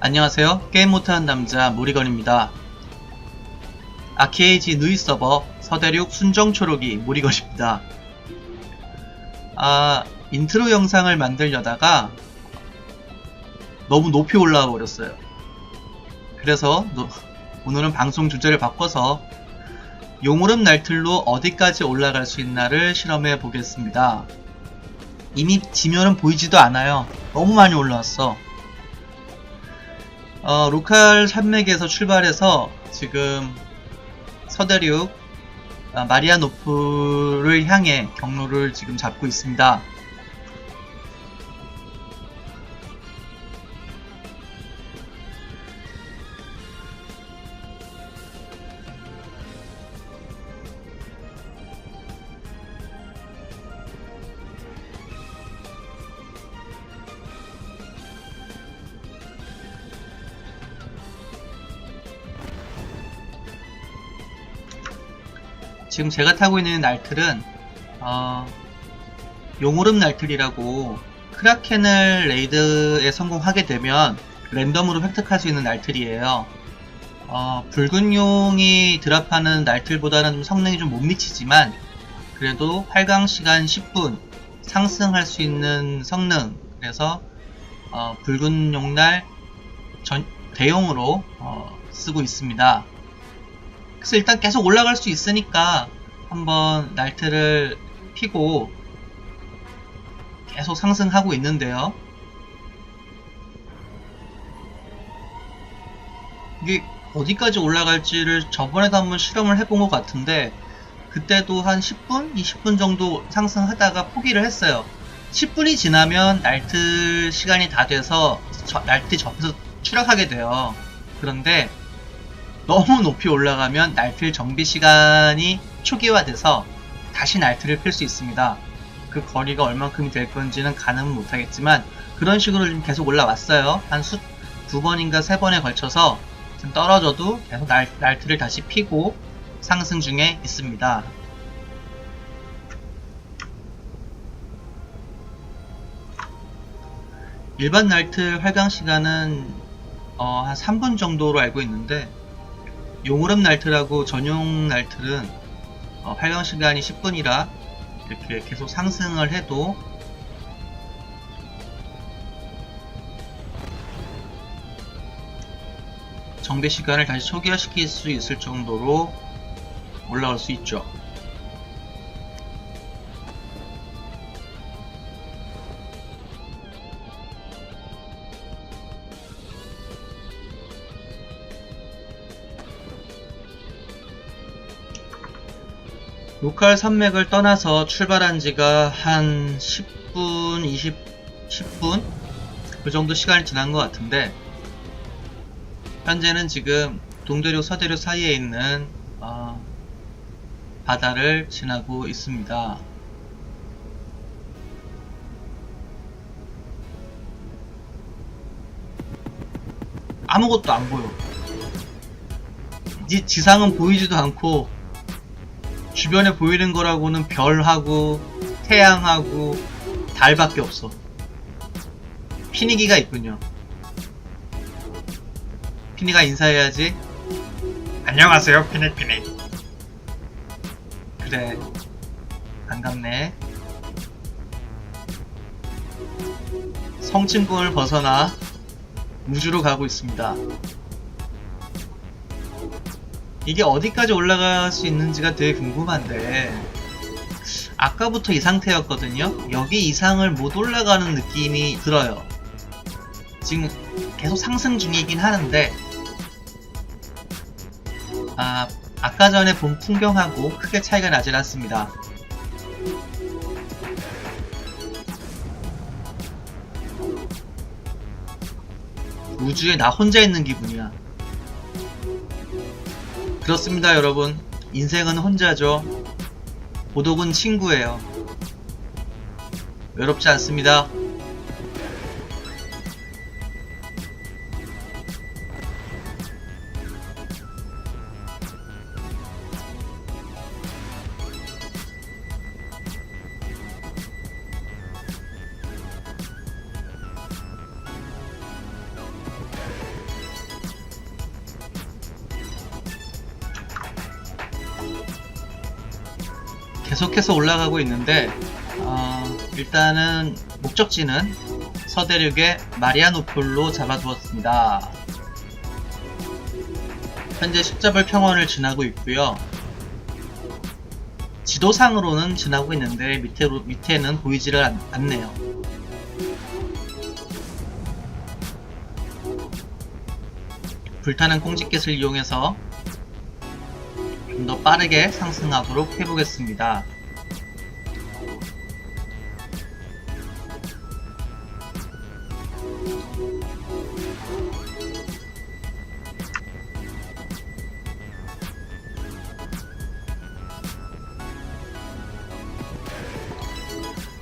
안녕하세요. 게임 못하는 남자 모리건입니다. 아케이지 누이 서버 서대륙 순정초록이 모리건입니다. 아, 인트로 영상을 만들려다가 너무 높이 올라와 버렸어요. 그래서 노- 오늘은 방송 주제를 바꿔서 용오름 날틀로 어디까지 올라갈 수 있나를 실험해 보겠습니다. 이미 지면은 보이지도 않아요. 너무 많이 올라왔어. 어, 로컬 산맥에서 출발해서 지금 서대륙 아, 마리아노프를 향해 경로를 지금 잡고 있습니다. 지금 제가 타고 있는 날틀은 어, 용오름 날틀이라고 크라켄을 레이드에 성공하게 되면 랜덤으로 획득할 수 있는 날틀이에요. 어, 붉은 용이 드랍하는 날틀보다는 좀 성능이 좀 못 미치지만 그래도 8강 시간 10분 상승할 수 있는 성능 그래서 어, 붉은 용날 전- 대용으로 어, 쓰고 있습니다. 그래서 일단 계속 올라갈 수 있으니까 한번 날트를 피고 계속 상승하고 있는데요. 이게 어디까지 올라갈지를 저번에도 한번 실험을 해본 것 같은데 그때도 한 10분, 20분 정도 상승하다가 포기를 했어요. 10분이 지나면 날트 시간이 다 돼서 저- 날트 접해서 추락하게 돼요. 그런데 너무 높이 올라가면 날필 정비 시간이 초기화돼서 다시 날트를 필수 있습니다. 그 거리가 얼만큼이 될 건지는 가늠은 못하겠지만 그런 식으로 좀 계속 올라왔어요. 한 수, 두 번인가 세 번에 걸쳐서 지금 떨어져도 계속 날, 날트를 다시 피고 상승 중에 있습니다. 일반 날트 활강 시간은 어, 한 3분 정도로 알고 있는데 용오름 날트라고 전용 날트는 어, 활강 시간이 10분이라 이렇게 계속 상승을 해도 정비 시간을 다시 초기화시킬 수 있을 정도로 올라올 수 있죠. 로컬 산맥을 떠나서 출발한 지가 한 10분, 20, 10분? 그 정도 시간이 지난 것 같은데, 현재는 지금 동대륙, 서대륙 사이에 있는, 어, 바다를 지나고 있습니다. 아무것도 안 보여. 이 지상은 보이지도 않고, 주변에 보이는 거라고는 별하고 태양하고 달밖에 없어. 피니기가 있군요. 피니가 인사해야지. 안녕하세요, 피니피니. 그래. 반갑네. 성층권을 벗어나 우주로 가고 있습니다. 이게 어디까지 올라갈 수 있는지가 되게 궁금한데 아까부터 이 상태였거든요. 여기 이상을 못 올라가는 느낌이 들어요. 지금 계속 상승 중이긴 하는데 아 아까 전에 본 풍경하고 크게 차이가 나질 않습니다. 우주에 나 혼자 있는 기분이야 그렇습니다, 여러분. 인생은 혼자죠. 고독은 친구예요. 외롭지 않습니다. 계속해서 올라가고 있는데 어, 일단은 목적지는 서대륙의 마리아노폴로 잡아두었습니다. 현재 십자벌 평원을 지나고 있고요. 지도상으로는 지나고 있는데 밑에로, 밑에는 보이지를 않, 않네요. 불타는 콩지켓을 이용해서 좀 더 빠르게 상승하도록 해보겠습니다.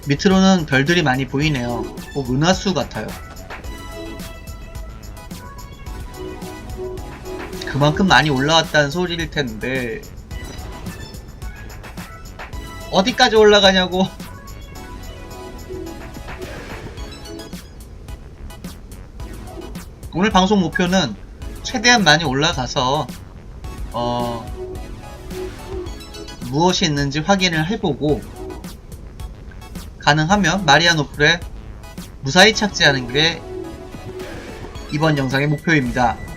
밑으로는 별들이 많이 보이네요. 꼭 은하수 같아요. 그만큼 많이 올라왔다는 소리일 텐데 어디까지 올라가냐고 오늘 방송 목표는 최대한 많이 올라가서 어 무엇이 있는지 확인을 해보고 가능하면 마리아노플에 무사히 착지하는 게 이번 영상의 목표입니다.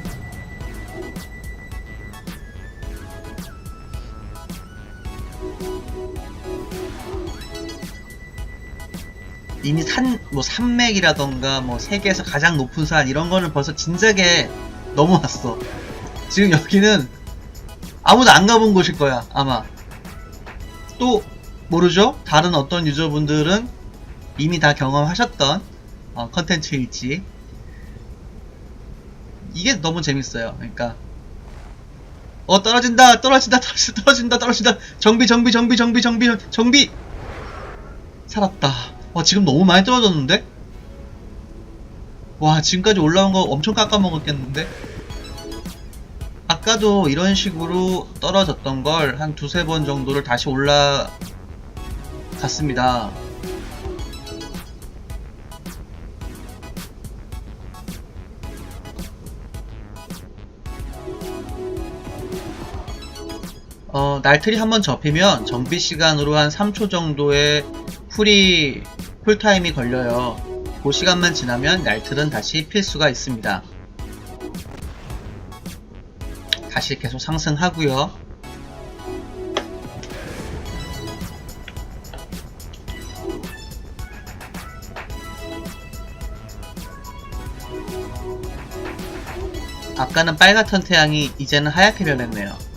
이미 산, 뭐 산맥이라던가 뭐 세계에서 가장 높은 산 이런 거는 벌써 진작에 넘어왔어. 지금 여기는 아무도 안 가본 곳일 거야, 아마. 또 모르죠? 다른 어떤 유저분들은 이미 다 경험하셨던 어, 컨텐츠일지. 이게 너무 재밌어요. 그러니까 어 떨어진다, 떨어진다, 떨어진다, 떨어진다, 떨어진다. 정비, 정비, 정비, 정비, 정비, 정비. 살았다. 와 지금 너무 많이 떨어졌는데? 와 지금까지 올라온 거 엄청 깎아먹었겠는데? 아까도 이런 식으로 떨어졌던 걸 한 두세 번 정도를 다시 올라갔습니다. 어, 날틀이 한번 접히면 정비 시간으로 한 3초 정도의 풀이 풀타임이 걸려요. 그 시간만 지나면 날틀은 다시 필 수가 있습니다. 다시 계속 상승하고요. 아까는 빨갛던 태양이 이제는 하얗게 변했네요.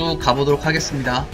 쭉 가보도록 하겠습니다.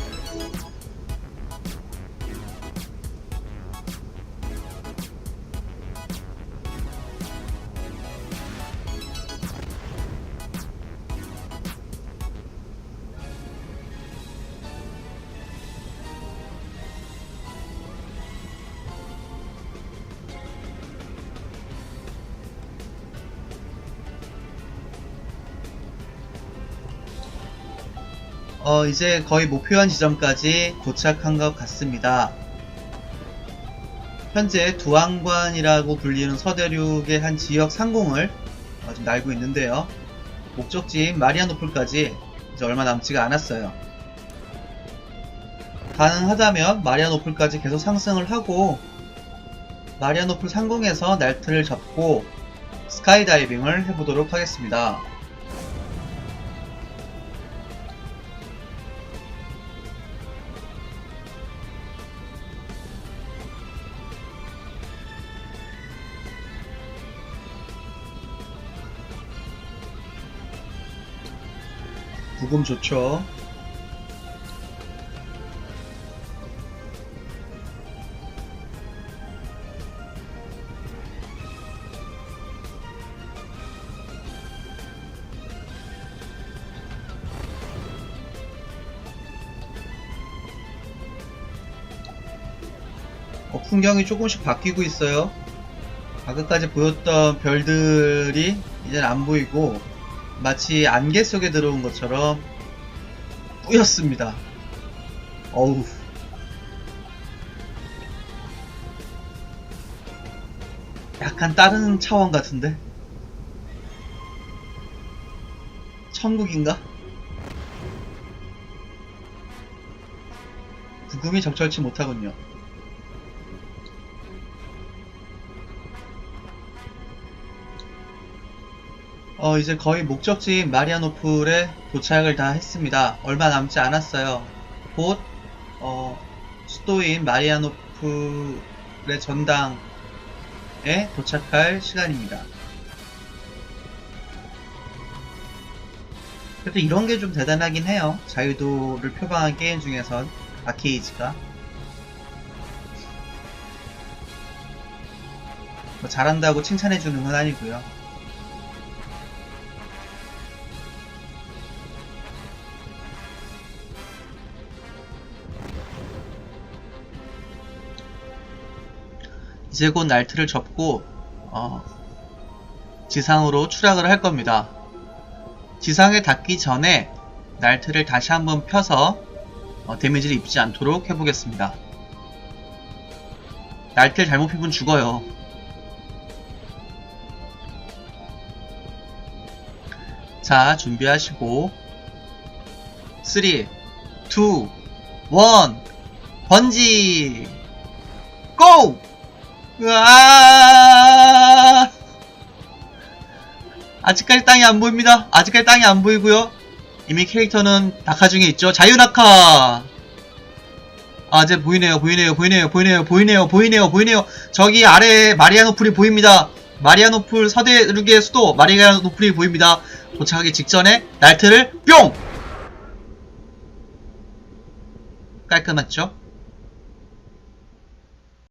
어, 이제 거의 목표한 지점까지 도착한 것 같습니다. 현재 두왕관이라고 불리는 서대륙의 한 지역 상공을 어, 좀 날고 있는데요. 목적지인 마리아노폴까지 이제 얼마 남지가 않았어요. 가능하다면 마리아노폴까지 계속 상승을 하고 마리아노폴 상공에서 날트를 잡고 스카이다이빙을 해보도록 하겠습니다. 부금 좋죠. 어, 풍경이 조금씩 바뀌고 있어요. 아까까지 보였던 별들이 이젠 안 보이고 마치 안개 속에 들어온 것처럼 뿌였습니다. 어우. 약간 다른 차원 같은데? 천국인가? 구금이 적절치 못하군요. 어, 이제 거의 목적지인 마리아노플에 도착을 다 했습니다. 얼마 남지 않았어요. 곧, 어, 수도인 마리아노플의 전당에 도착할 시간입니다. 그래도 이런 게 좀 대단하긴 해요. 자유도를 표방한 게임 중에선 아케이지가 뭐 잘한다고 칭찬해주는 건 아니고요. 이제 곧 날트를 접고 어, 지상으로 추락을 할 겁니다. 지상에 닿기 전에 날트를 다시 한번 펴서 어, 데미지를 입지 않도록 해보겠습니다. 날트를 잘못 피면 죽어요. 자, 준비하시고 3, 2, 1 번지 고! 아직까지 땅이 안 보입니다. 아직까지 땅이 안 보이고요. 이미 캐릭터는 낙하 중에 있죠. 자유낙하! 아, 이제 보이네요, 보이네요, 보이네요, 보이네요, 보이네요, 보이네요, 보이네요. 저기 아래에 마리아노플이 보입니다. 마리아노플 서대륙의 수도 마리아노플이 보입니다. 도착하기 직전에 날트를 뿅! 깔끔했죠?